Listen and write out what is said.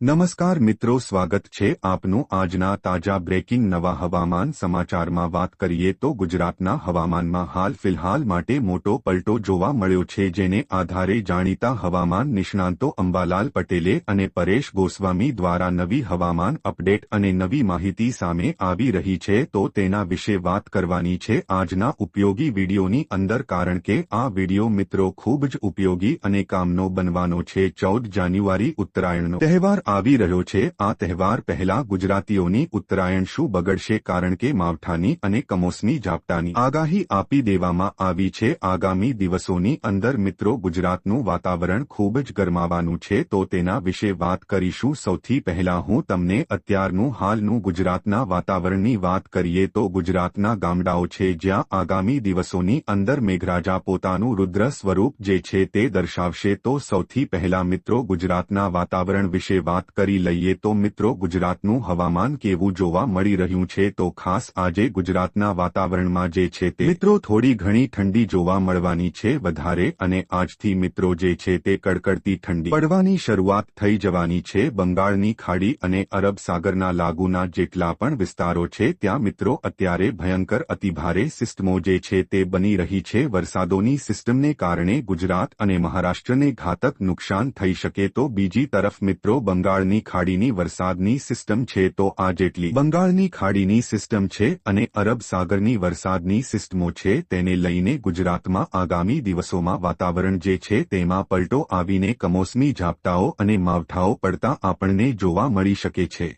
નમસ્કાર મિત્રો, સ્વાગત છે આપનું આજના તાજા બ્રેકિંગ નવા હવામાન સમાચારમાં વાત કરીએ તો ગુજરાતના હવામાનમાં હાલ ફિલહાલ માટે મોટો પલટો જોવા મળ્યો છે, જેને આધારે જાણીતા હવામાન નિષ્ણાંતો અંબાલાલ પટેલે અને પરેશ ગોસ્વામી દ્વારા નવી હવામાન અપડેટ અને નવી માહિતી સામે આવી રહી છે, તો તેના વિશે વાત કરવાની છે આજના ઉપયોગી વિડીયોની અંદર, કારણ કે આ વીડિયો મિત્રો ખૂબ જ ઉપયોગી અને કામનો બનવાનો છે. ચૌદ જાન્યુઆરી ઉત્તરાયણનો તહેવાર આવી રહ્યો છે, આ તહેવાર પહેલા ગુજરાતીઓની ઉત્તરાયણ શું બગડશે કારણ કે માવઠાની અને કમોસમી ઝાપટાની આગાહી આપી દેવામાં આવી છે. આગામી દિવસોની અંદર મિત્રો ગુજરાતનું વાતાવરણ ખૂબ જ ગરમાવાનું છે, તો તેના વિશે વાત કરીશું. સૌથી પહેલા હું તમને અત્યારનું હાલનું ગુજરાતના વાતાવરણની વાત કરીએ, તો ગુજરાતના ગામડાઓ છે, જ્યાં આગામી દિવસોની અંદર મેઘરાજા પોતાનું રુદ્ર સ્વરૂપ જે છે તે દર્શાવશે. તો સૌથી પહેલા મિત્રો ગુજરાતના વાતાવરણ વિશે વાત વાત કરી લઈએ તો મિત્રો ગુજરાતનું હવામાન કેવું જોવા મળી રહ્યું છે તો ખાસ આજે ગુજરાતના વાતાવરણમાં જે છે તે મિત્રો થોડી ઘણી ઠંડી જોવા મળવાની છે વધારે અને આજથી મિત્રો જે છે તે કડકડતી ઠંડી પડવાની શરૂઆત થઈ જવાની છે બંગાળની ખાડી અને અરબ સાગરના લાગુના જેટલા પણ વિસ્તારો છે ત્યાં મિત્રો અત્યારે ભયંકર અતિભારે સિસ્ટમો જે છે તે બની રહી છે વરસાદોની સિસ્ટમને કારણે ગુજરાત અને મહારાષ્ટ્રને ઘાતક નુકસાન થઈ શકે તો બીજી તરફ મિત્રો બંગાળ બંગાળની ખાડીની વરસાદની સિસ્ટમ છે તો આ જેટલી બંગાળની ખાડીની સિસ્ટમ છે અને અરબ સાગરની વરસાદની સિસ્ટમો છે તેને લઈને ગુજરાતમાં આગામી દિવસોમાં વાતાવરણ જે છે તેમાં પલટો આવીને કમોસમી ઝાપટાઓ અને માવઠાઓ પડતા આપણને જોવા મળી શકે છે.